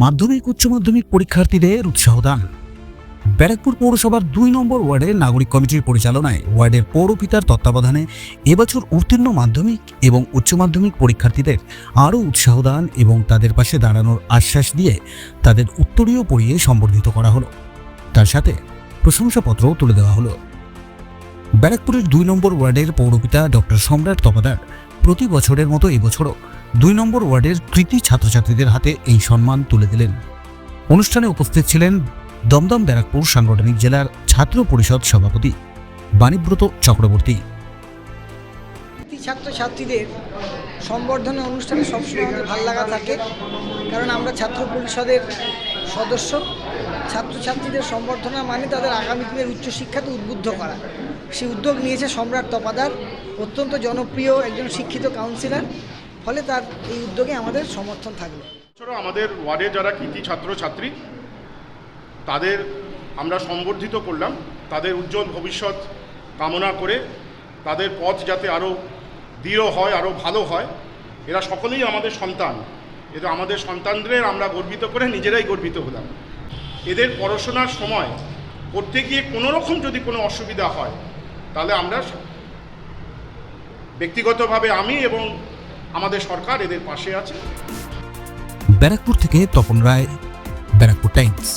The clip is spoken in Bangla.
মাধ্যমিক, উচ্চ মাধ্যমিক পরীক্ষার্থীদের উৎসাহ দান। ব্যারাকপুর পৌরসভার দুই নম্বর ওয়ার্ডের নাগরিক কমিটির পরিচালনায় ওয়ার্ডের পৌরপিতার তত্ত্বাবধানে এবছর উত্তীর্ণ মাধ্যমিক এবং উচ্চ মাধ্যমিক পরীক্ষার্থীদের আরও উৎসাহ দান এবং তাদের পাশে দাঁড়ানোর আশ্বাস দিয়ে তাদের উত্তরীয় পড়িয়ে সম্বর্ধিত করা হলো। তার সাথে প্রশংসাপত্রও তুলে দেওয়া হলো। ব্যারাকপুরের দুই নম্বর ওয়ার্ডের পৌরপিতা ডক্টর সম্রাট তপাদার প্রতি বছরের মতো এবছরও দুই নম্বর ওয়ার্ডের কৃতি ছাত্রছাত্রীদের হাতে এই সম্মান তুলে দিলেন। অনুষ্ঠানে উপস্থিত ছিলেন দমদম ব্যারাকপুর সাংগঠনিক জেলার ছাত্র পরিষদ সভাপতি বাণীব্রত চক্রবর্তী। ছাত্রছাত্রীদের সম্বর্ধনা অনুষ্ঠানে সবসময় আমাদের ভালো লাগা থাকে, কারণ আমরা ছাত্র পরিষদের সদস্য। ছাত্রছাত্রীদের সম্বর্ধনা মানে তাদের আগামী দিনের উচ্চশিক্ষাতে উদ্বুদ্ধ করা। সেই উদ্যোগ নিয়েছে সম্রাট তপাদার, অত্যন্ত জনপ্রিয় একজন শিক্ষিত কাউন্সিলর ফলে তার এই উদ্যোগে আমাদের সমর্থন থাকবে এছাড়াও আমাদের ওয়ার্ডে যারা কৃতি ছাত্রছাত্রী, তাদের আমরা সম্বর্ধিত করলাম। তাদের উজ্জ্বল ভবিষ্যৎ কামনা করে তাদের পথ যাতে আরও দৃঢ় হয়, আরও ভালো হয়, এরা সকলেই আমাদের সন্তান। এটা আমাদের সন্তানদের আমরা গর্বিত করে নিজেরাই গর্বিত হলাম। এদের পড়াশোনার সময় করতে গিয়ে কোনো রকম যদি কোনো অসুবিধা হয়, তাহলে আমরা ব্যক্তিগতভাবে আমি এবং আমাদের সরকার এদের পাশে আছে। ব্যারাকপুর থেকে তপন রায় ব্যারাকপুর টাইমস।